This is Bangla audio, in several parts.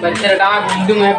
বাচ্চাটা আমার ঘুম দিম এক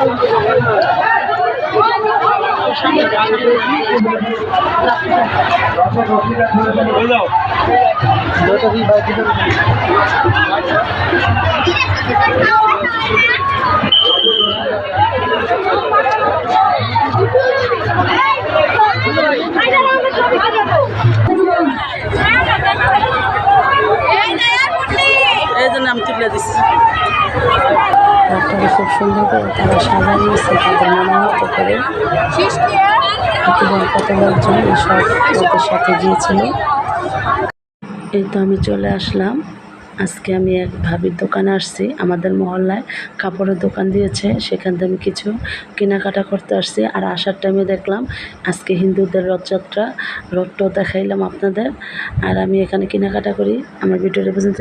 কই এই জন্য আমি তুলে দিচ্ছি। ঘরটাকে খুব সুন্দর করে তারা সাজাইয়েছে তাদের মনের করে এবং কত লোকজন সব ওদের সাথে গিয়েছিল এই তো আমি চলে আসলাম। আজকে আমি এক ভাবির দোকানে আসছি, আমাদের মহল্লায় কাপড়ের দোকান দিয়েছে। সেখান থেকে আমি কিছু কেনাকাটা করতে আসছি। আর আসার টাইমে দেখলাম আজকে হিন্দুদের রথযাত্রা। রথটাও দেখাইলাম আপনাদের। আর আমি এখানে কেনাকাটা করি। আমার ভিডিওটা পর্যন্ত